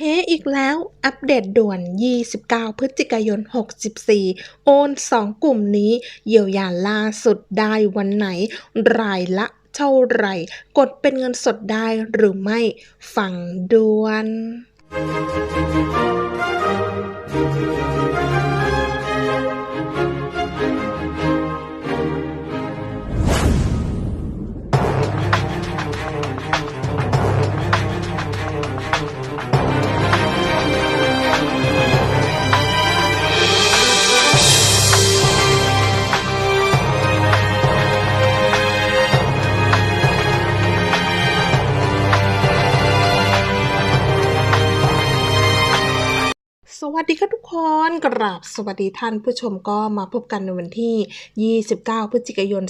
เฮ้อีกแล้ว อัปเดตด่วน 29 พฤศจิกายน 64 โอน 2 กลุ่มนี้ เยียวยาล่าสุดได้วันไหน รายละเท่าไหร่ กดเป็นเงินสดได้หรือไม่ ฟังด่วน สวัสดีค่ะทุกคนกราบสวัสดีท่านผู้ชมก็มาพบกันในวันที่ 29 พฤศจิกายน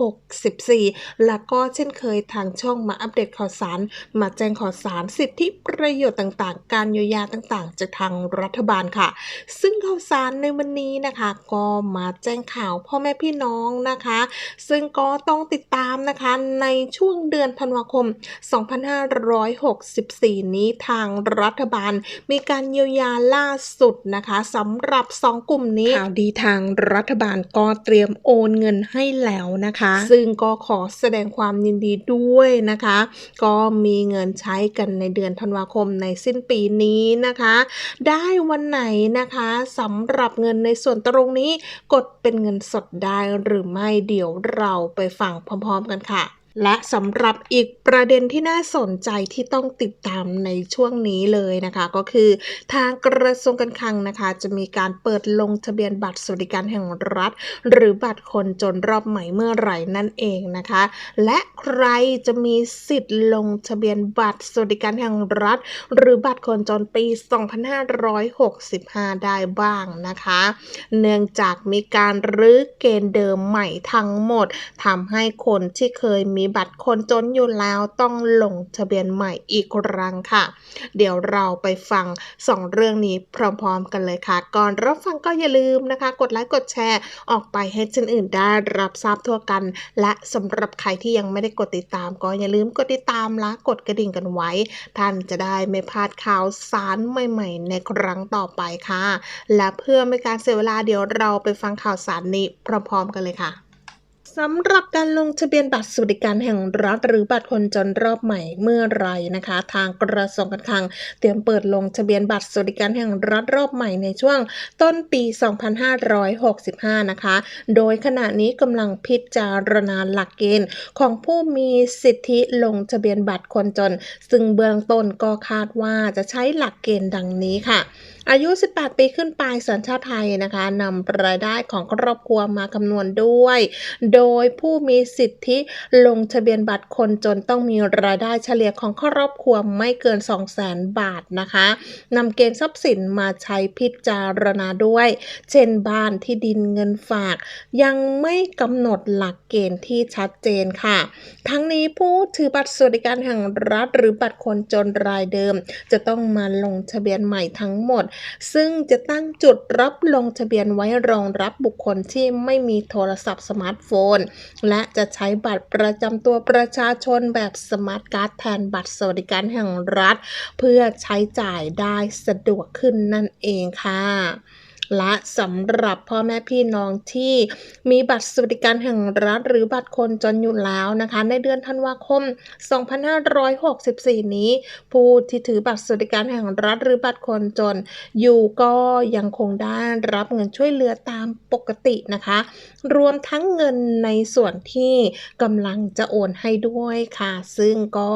2564 แล้วก็เช่นเคยทางช่องมาอัปเดตข่าวสาร มาแจ้งข่าวสารสิทธิประโยชน์ต่างๆ การเยียวยาต่างๆ จากทางรัฐบาลค่ะ ซึ่งข่าวสารในวันนี้นะคะ ก็มาแจ้งข่าวพ่อแม่พี่น้องนะคะ ซึ่งก็ต้องติดตามนะคะในช่วงเดือนธันวาคม 2564 นี้ทางรัฐบาลมีการเยียวยาล่าสุดนะคะสำหรับ 2 กลุ่มนี้ข่าวดีทางรัฐบาลก็เตรียมโอนเงินให้แล้วนะคะ ซึ่งก็ขอแสดงความยินดีด้วยนะคะ ก็มีเงินใช้กันในเดือนธันวาคมในสิ้นปีนี้นะคะ ได้วันไหนนะคะสำหรับเงินในส่วนตรงนี้กดเป็นเงินสดได้หรือไม่เดี๋ยวเราไปฟังพร้อม ๆ กันค่ะ และสำหรับอีกประเด็นที่น่าสนใจที่ต้องติดตามในช่วงนี้เลยนะคะ ก็คือทางกระทรวงการคลังนะคะ จะมีการเปิดลงทะเบียนบัตรสวัสดิการแห่งรัฐ หรือบัตรคนจนรอบใหม่เมื่อไหร่นั่นเองนะคะ และใครจะมีสิทธิ์ลงทะเบียนบัตรสวัสดิการแห่งรัฐ หรือบัตรคนจนปี 2565 ได้บ้างนะคะ เนื่องจากมีการรื้อเกณฑ์เดิมใหม่ทั้งหมดทำให้คนที่เคยมีบัตรคนจนอยู่แล้วต้องลงทะเบียนใหม่อีกครั้งค่ะ เดี๋ยวเราไปฟังสองเรื่องนี้พร้อมๆกันเลยค่ะ ก่อนรับฟังก็อย่าลืมนะคะ กดไลค์กดแชร์ออกไปให้คนอื่นได้รับทราบทั่วกัน และสำหรับใครที่ยังไม่ได้กดติดตาม ก็อย่าลืมกดติดตามและกดกระดิ่งกันไว้ ท่านจะได้ไม่พลาดข่าวสารใหม่ๆ ในครั้งต่อไปค่ะ และเพื่อไม่การเสียเวลาเดี๋ยวเราไปฟังข่าวสารนี้พร้อมๆกันเลยค่ะ สำหรับการลงทะเบียนบัตรสวัสดิการแห่งรัฐหรือบัตรคนจนรอบใหม่เมื่อไรนะคะ ทางกระทรวงการคลังเตรียมเปิดลงทะเบียนบัตรสวัสดิการแห่งรัฐรอบใหม่ในช่วงต้นปี 2565 นะคะ โดยขณะนี้กำลังพิจารณาหลักเกณฑ์ของผู้มีสิทธิลงทะเบียนบัตรคนจน ซึ่งเบื้องต้นก็คาดว่าจะใช้หลักเกณฑ์ดังนี้ค่ะ อายุ 18 ปีขึ้นไปสัญชาติไทยนะคะนำรายได้ของครอบครัวมาคำนวณด้วย โดยยผู้มีสิทธิลงทะเบียนบัตรคนจนต้องมีรายได้เฉลี่ยของครอบครัวไม่เกิน 200,000 บาทนะคะนำเกณฑ์ทรัพย์สินมาใช้พิจารณาด้วย เช่นบ้านที่ดินเงินฝาก ยังไม่กำหนดหลักเกณฑ์ที่ชัดเจนค่ะ ทั้งนี้ผู้ถือบัตรสวัสดิการแห่งรัฐ หรือบัตรคนจนรายเดิม จะต้องมาลงทะเบียนใหม่ทั้งหมด ซึ่งจะตั้งจุดรับลงทะเบียนไว้รองรับบุคคลที่ไม่มีโทรศัพท์สมาร์ทโฟนและจะใช้บัตรประจำตัวประชาชนแบบสมาร์ทการ์ดแทนบัตรสวัสดิการแห่งรัฐ เพื่อใช้จ่ายได้สะดวกขึ้นนั่นเองค่ะ และสำหรับพ่อแม่พี่น้องที่มีบัตรสวัสดิการแห่งรัฐ หรือบัตรคนจนอยู่แล้วนะคะ ในเดือนธันวาคม 2564 นี้ ผู้ที่ถือบัตรสวัสดิการแห่งรัฐ หรือบัตรคนจน อยู่ก็ยังคงได้รับเงินช่วยเหลือตามปกตินะคะ รวมทั้งเงินในส่วนที่กำลังจะโอนให้ด้วยค่ะ ซึ่งก็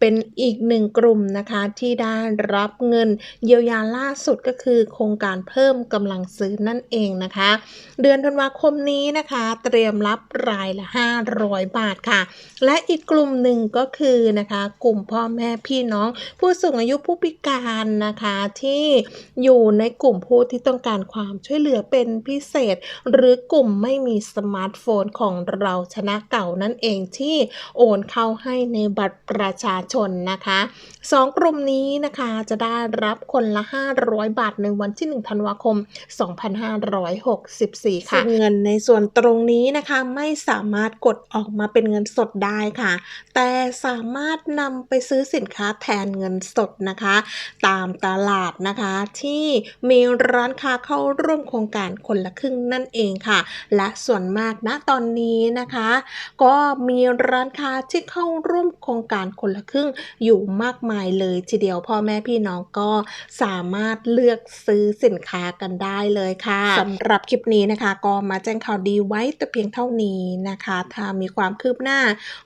เป็นอีกหนึ่งกลุ่มนะคะที่ได้รับเงินเยียวยาล่าสุดก็คือโครงการเพิ่มกำลังซื้อนั่นเองนะคะ เดือนธันวาคมนี้นะคะ เตรียมรับรายละ 500 บาทค่ะ และอีกกลุ่มหนึ่งก็คือนะคะ กลุ่มพ่อแม่พี่น้อง ผู้สูงอายุผู้พิการนะคะที่อยู่ในกลุ่มผู้ที่ต้องการความช่วยเหลือเป็นพิเศษ หรือกลุ่มไม่มีสมาร์ทโฟนของเราชนะเก่านั่นเองที่โอนเข้าให้ในบัตรประชาชนนะคะสองกลุ่มนี้นะคะจะได้รับคนละ 500 บาทในวันที่ 1 ธันวาคม2564 ค่ะ เงินในส่วนตรงนี้นะคะไม่สามารถกดออกมาเป็นเงินสดได้ค่ะ แต่สามารถนำไปซื้อสินค้าแทนเงินสดนะคะ ตามตลาดนะคะ ที่มีร้านค้าเข้าร่วมโครงการคนละครึ่งนั่นเองค่ะ และส่วนมากณตอนนี้นะคะ ก็มีร้านค้าที่เข้าร่วมโครงการคนละครึ่งอยู่มากมายเลยทีเดียวพ่อแม่พี่น้องก็สามารถเลือกซื้อสินค้ากันได้ได้เลยค่ะสำหรับคลิปนี้นะคะก็มาแจ้งข่าวดีไว้แต่เพียงเท่านี้นะคะ ถ้ามีความคืบหน้า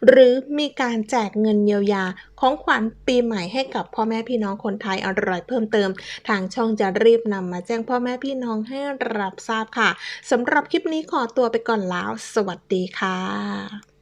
หรือมีการแจกเงินเยียวยาของขวัญปีใหม่ให้กับพ่อแม่พี่น้องคนไทยอร่อยเพิ่มเติม ทางช่องจะรีบนำมาแจ้งพ่อแม่พี่น้องให้รับทราบค่ะสำหรับคลิปนี้ขอตัวไปก่อนแล้ว สวัสดีค่ะ